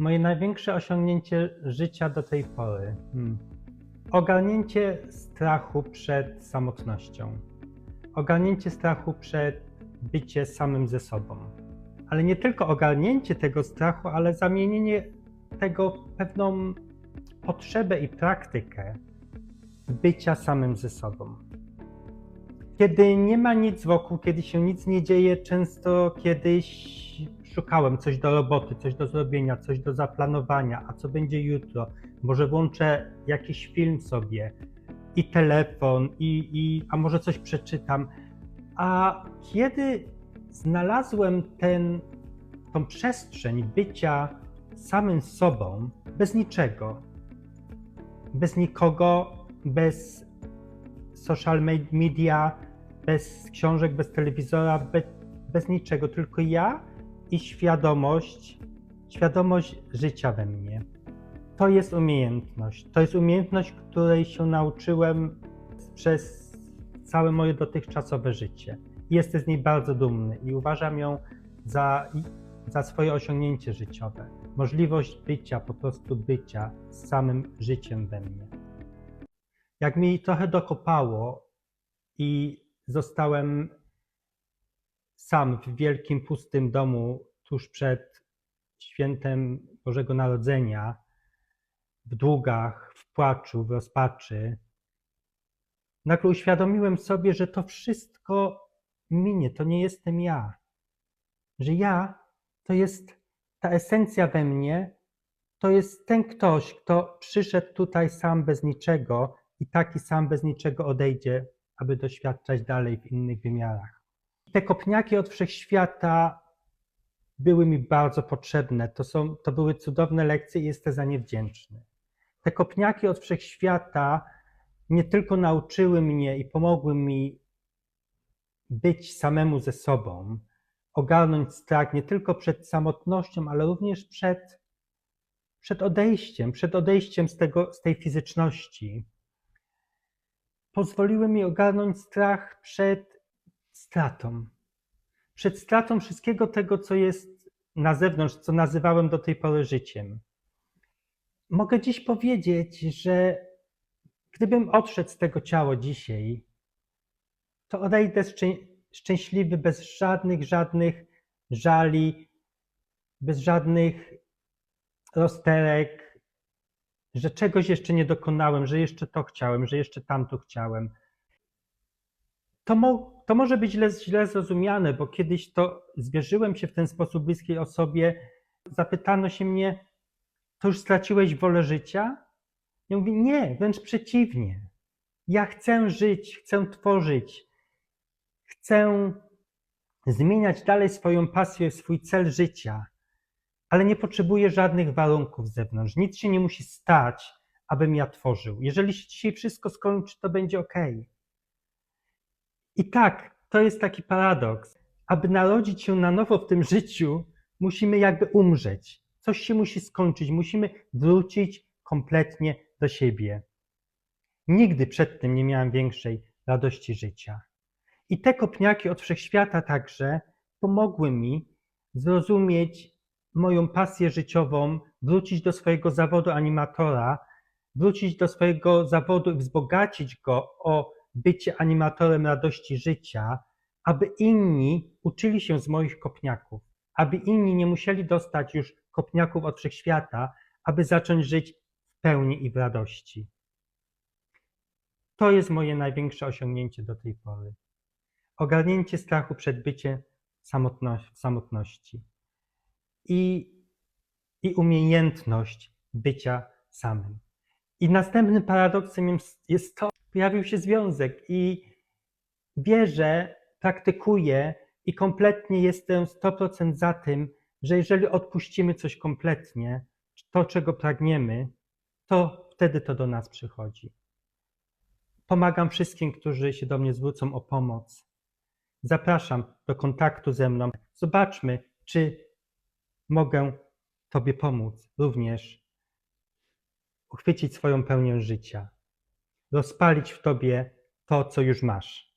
Moje największe osiągnięcie życia do tej pory. Hmm. Ogarnięcie strachu przed samotnością. Ogarnięcie strachu przed bycie samym ze sobą. Ale nie tylko ogarnięcie tego strachu, ale zamienienie tego w pewną potrzebę i praktykę bycia samym ze sobą. Kiedy nie ma nic wokół, kiedy się nic nie dzieje, często kiedyś szukałem coś do roboty, coś do zrobienia, coś do zaplanowania, a co będzie jutro? Może włączę jakiś film sobie i telefon, i, i, a może coś przeczytam. A kiedy znalazłem ten, tą przestrzeń bycia samym sobą, bez niczego, bez nikogo, bez social media, bez książek, bez telewizora, bez, bez niczego, tylko ja i świadomość, świadomość życia we mnie. To jest umiejętność. To jest umiejętność, której się nauczyłem przez całe moje dotychczasowe życie. Jestem z niej bardzo dumny i uważam ją za, za swoje osiągnięcie życiowe. Możliwość bycia, po prostu bycia z samym życiem we mnie. Jak mi trochę dokopało i zostałem sam w wielkim, pustym domu tuż przed świętem Bożego Narodzenia, w długach, w płaczu, w rozpaczy, nagle uświadomiłem sobie, że to wszystko minie, to nie jestem ja. Że ja to jest ta esencja we mnie, to jest ten ktoś, kto przyszedł tutaj sam bez niczego i taki sam bez niczego odejdzie, aby doświadczać dalej w innych wymiarach. Te kopniaki od wszechświata były mi bardzo potrzebne. To, są, to były cudowne lekcje i jestem za nie wdzięczny. Te kopniaki od wszechświata nie tylko nauczyły mnie i pomogły mi być samemu ze sobą, ogarnąć strach nie tylko przed samotnością, ale również przed, przed odejściem, przed odejściem z, tego, z tej fizyczności. Pozwoliły mi ogarnąć strach przed stratą. Przed stratą wszystkiego tego, co jest na zewnątrz, co nazywałem do tej pory życiem. Mogę dziś powiedzieć, że gdybym odszedł z tego ciała dzisiaj, to odejdę szczęśliwy bez żadnych, żadnych żali, bez żadnych rozterek, że czegoś jeszcze nie dokonałem, że jeszcze to chciałem, że jeszcze tamto chciałem. To, mo, to może być źle, źle zrozumiane, bo kiedyś to zwierzyłem się w ten sposób bliskiej osobie, zapytano się mnie, to już straciłeś wolę życia? Ja mówię, nie, wręcz przeciwnie. Ja chcę żyć, chcę tworzyć, chcę zmieniać dalej swoją pasję, swój cel życia, ale nie potrzebuję żadnych warunków z zewnątrz. Nic się nie musi stać, abym ja tworzył. Jeżeli się dzisiaj wszystko skończy, to będzie ok. I tak, to jest taki paradoks. Aby narodzić się na nowo w tym życiu, musimy jakby umrzeć. Coś się musi skończyć, musimy wrócić kompletnie do siebie. Nigdy przedtem nie miałem większej radości życia. I te kopniaki od wszechświata także pomogły mi zrozumieć moją pasję życiową, wrócić do swojego zawodu animatora, wrócić do swojego zawodu i wzbogacić go o bycie animatorem radości życia, aby inni uczyli się z moich kopniaków, aby inni nie musieli dostać już kopniaków od wszechświata, aby zacząć żyć w pełni i w radości. To jest moje największe osiągnięcie do tej pory ogarnięcie strachu przed byciem samotności i, i umiejętność bycia samym. I następnym paradoksem jest to, pojawił się związek i wierzę, praktykuję i kompletnie jestem 100% za tym, że jeżeli odpuścimy coś kompletnie, to czego pragniemy, to wtedy to do nas przychodzi. Pomagam wszystkim, którzy się do mnie zwrócą o pomoc Zapraszam do kontaktu ze mną. Zobaczmy, czy mogę Tobie pomóc również uchwycić swoją pełnię życia, rozpalić w Tobie to, co już masz.